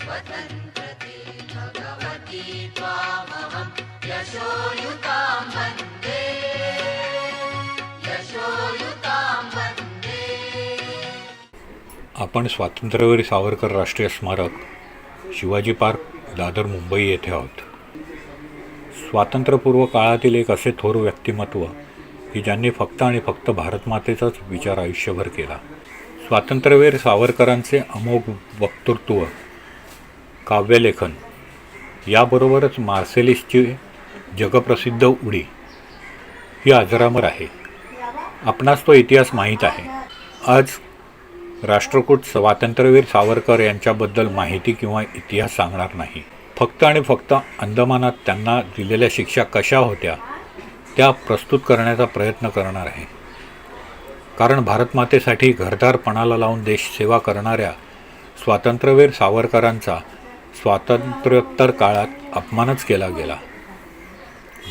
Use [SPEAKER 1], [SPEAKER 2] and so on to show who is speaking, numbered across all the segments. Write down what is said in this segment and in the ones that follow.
[SPEAKER 1] स्वतन्त्रते भगवती त्वामहं यशोयुतां वन्दे यशोयुतां वन्दे
[SPEAKER 2] आपण स्वातंत्र्यवीर सावरकर राष्ट्रीय स्मारक शिवाजी पार्क दादर मुंबई येथे आहोत. स्वातंत्र्यपूर्व काळातील एक असे थोर व्यक्तिमत्व की ज्यांनी फक्त आणि फक्त भारतमातेचाच विचार आयुष्यभर केला. स्वातंत्र्यवीर सावरकरांचे अमोघ वक्तृत्व काव्यलेखन याबरोबरच मार्सेलिसची जगप्रसिद्ध उडी ही अजरामर आहे. आपणास तो इतिहास माहीत आहे. आज राष्ट्रकूट स्वातंत्र्यवीर सावरकर यांच्याबद्दल माहिती किंवा इतिहास सांगणार नाही. फक्त आणि फक्त अंदमानात त्यांना दिलेल्या शिक्षा कशा होत्या त्या प्रस्तुत करण्याचा प्रयत्न करणार आहे. कारण भारतमातेसाठी घरदारपणाला लावून देश सेवा करणाऱ्या स्वातंत्र्यवीर सावरकरांचा स्वातंत्र्योत्तर काळात अपमानच केला गेला.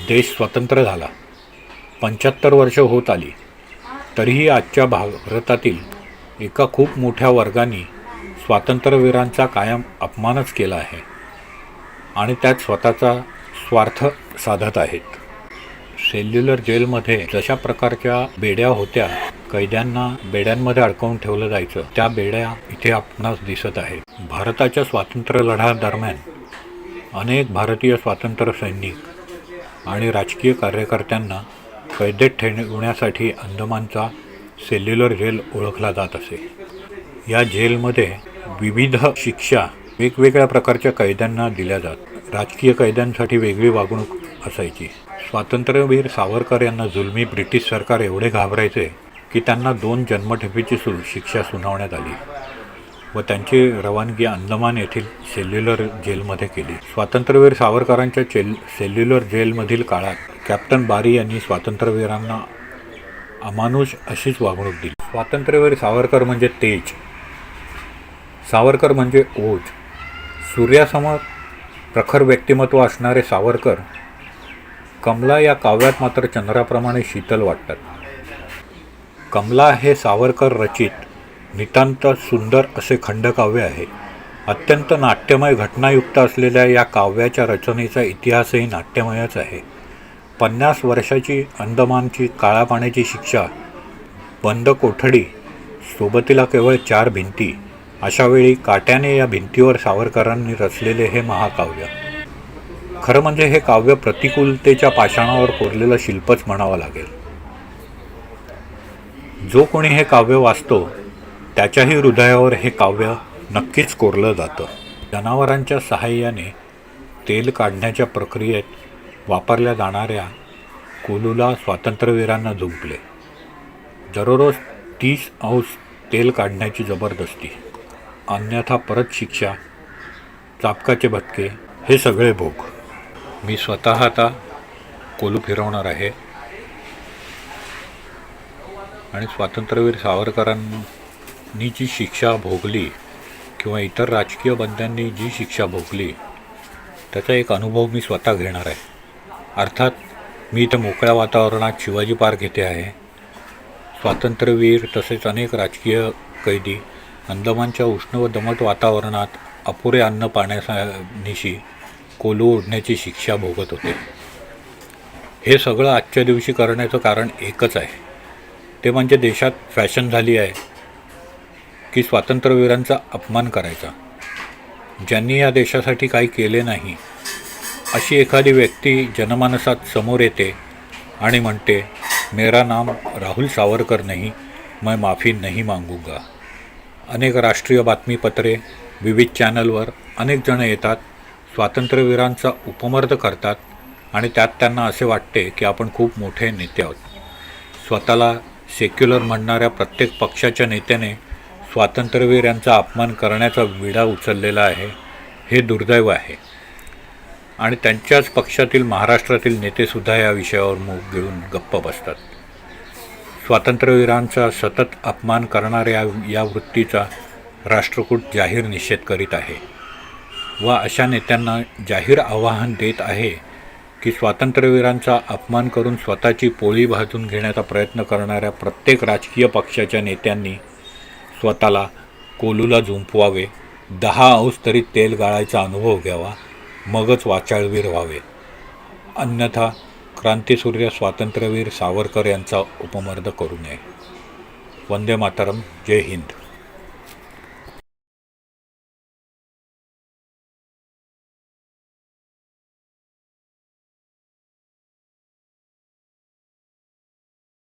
[SPEAKER 2] देश स्वतंत्र झाला. पंच्याहत्तर वर्ष होत आली. तरीही आजच्या भारतातील एका खूप मोठ्या वर्गाने स्वातंत्र्यवीरांचा कायम अपमानच केला आहे आणि त्यात स्वतःचा स्वार्थ साधत आहेत. सेल्युलर जेलमध्ये जशा प्रकारच्या बेड्या होत्या कैद्यांना बेड्यांमध्ये अडकवून ठेवलं जायचं. त्या बेड्या इथे आपणास दिसत आहेत. भारताच्या स्वातंत्र्य लढा दरम्यान अनेक भारतीय स्वातंत्र्य सैनिक आणि राजकीय कार्यकर्त्यांना कैदेत ठेवण्यासाठी अंदमानचा सेल्युलर जेल ओळखला जात असे. या जेलमध्ये विविध शिक्षा वेगवेगळ्या प्रकारच्या कैद्यांना दिल्या जात. राजकीय कैद्यांसाठी वेगळी वागणूक असायची. स्वातंत्र्यवीर सावरकर यांना जुलमी ब्रिटिश सरकार एवढे घाबरायचे की त्यांना दोन जन्मठेपीची सु शिक्षा सुनावण्यात आली व त्यांची रवानगी अंदमान येथील सेल्युलर जेलमध्ये केली. स्वातंत्र्यवीर सावरकरांच्या चेल सेल्युलर जेलमधील काळात कॅप्टन बारी यांनी स्वातंत्र्यवीरांना अमानुष अशीच वागणूक दिली. स्वातंत्र्यवीर सावरकर म्हणजे तेज. सावरकर म्हणजे ओज. सूर्यासमोर प्रखर व्यक्तिमत्व असणारे सावरकर कमला या काव्यात मात्र चंद्राप्रमाणे शीतल वाटतात. कमला हे सावरकर रचित नितांत सुंदर असे खंडकाव्य आहे. अत्यंत नाट्यमय घटनायुक्त असलेल्या या काव्याच्या रचनेचा इतिहासही नाट्यमयच आहे. पन्नास वर्षाची अंदमानची काळ्या पाण्याची शिक्षा बंद कोठडी सोबतीला केवळ चार भिंती अशावेळी काट्याने या भिंतीवर सावरकरांनी रचलेले हे महाकाव्य. खरं म्हणजे हे काव्य प्रतिकूलतेच्या पाषाणावर कोरलेलं शिल्पच म्हणावं लागेल. जो कोणी हे काव्य वाचतो त्याच्याही हृदयावर हे काव्य नक्कीच कोरलं जातं. जनावरांच्या सहाय्याने तेल काढण्याच्या प्रक्रियेत वापरल्या जाणाऱ्या कोलूला स्वातंत्र्यवीरांना झुंपले. दररोज तीस अंश तेल काढण्याची जबरदस्ती. अन्यथा परत शिक्षा चापकाचे भटके हे सगळे भोग. मी स्वतः आता कोलू फिरवणार आहे. आणि स्वातंत्र्यवीर सावरकरांनी जी शिक्षा भोगली किंवा इतर राजकीय बंद्यांनी जी शिक्षा भोगली त्याचा एक अनुभव मी स्वतः घेणार आहे. अर्थात मी इथं मोकळ्या वातावरणात शिवाजी पार्क येथे आहे. स्वातंत्र्यवीर तसेच अनेक राजकीय कैदी अंदमानच्या उष्ण व दमट वातावरणात अपुरे अन्न पाण्यासानिशी कोलू ओढण्याची शिक्षा भोगत होते. हे सगळं आजच्या दिवशी करण्याचं कारण एकच आहे. ते म्हणजे देशात फॅशन झाली आहे की स्वातंत्र्यवीरांचा अपमान करायचा. ज्यांनी या देशासाठी काही केले नाही अशी एखादी व्यक्ती जनमानसात समोर येते आणि म्हणते मेरा नाम राहुल सावरकर नाही मैं माफी नाही मागूंगा. अनेक राष्ट्रीय बातमीपत्रे विविध चॅनलवर अनेक जण येतात स्वातंत्र्यवीरांचा उपमर्द करतात आणि त्यात त्यांना असे वाटते की आपण खूप मोठे नेते आहोत. स्वतःला सेक्युलर म्हणणाऱ्या प्रत्येक पक्षाच्या नेत्याने स्वातंत्र्यवीर यांचा अपमान करण्याचा विडा उचललेला आहे. हे दुर्दैव आहे. आणि त्यांच्याच पक्षातील महाराष्ट्रातील नेतेसुद्धा या विषयावर मूग घेऊन गप्प बसतात. स्वातंत्र्यवीरांचा सतत अपमान करणाऱ्या या वृत्तीचा राष्ट्रकूट जाहीर निषेध करीत आहे. व अशा नेत्यांना जाहीर आवाहन देत आहे की स्वातंत्र्यवीरांचा अपमान करून स्वतःची पोळी भाजून घेण्याचा प्रयत्न करणाऱ्या प्रत्येक राजकीय पक्षाच्या नेत्यांनी स्वतःला कोलूला झुंपवावे दहा अंश तरी तेल गाळायचा अनुभव घ्यावा मगच वाचाळवीर व्हावे. अन्यथा क्रांतीसूर्य स्वातंत्र्यवीर सावरकर यांचा उपमर्द करू नये. वंदे मातरम जय हिंद.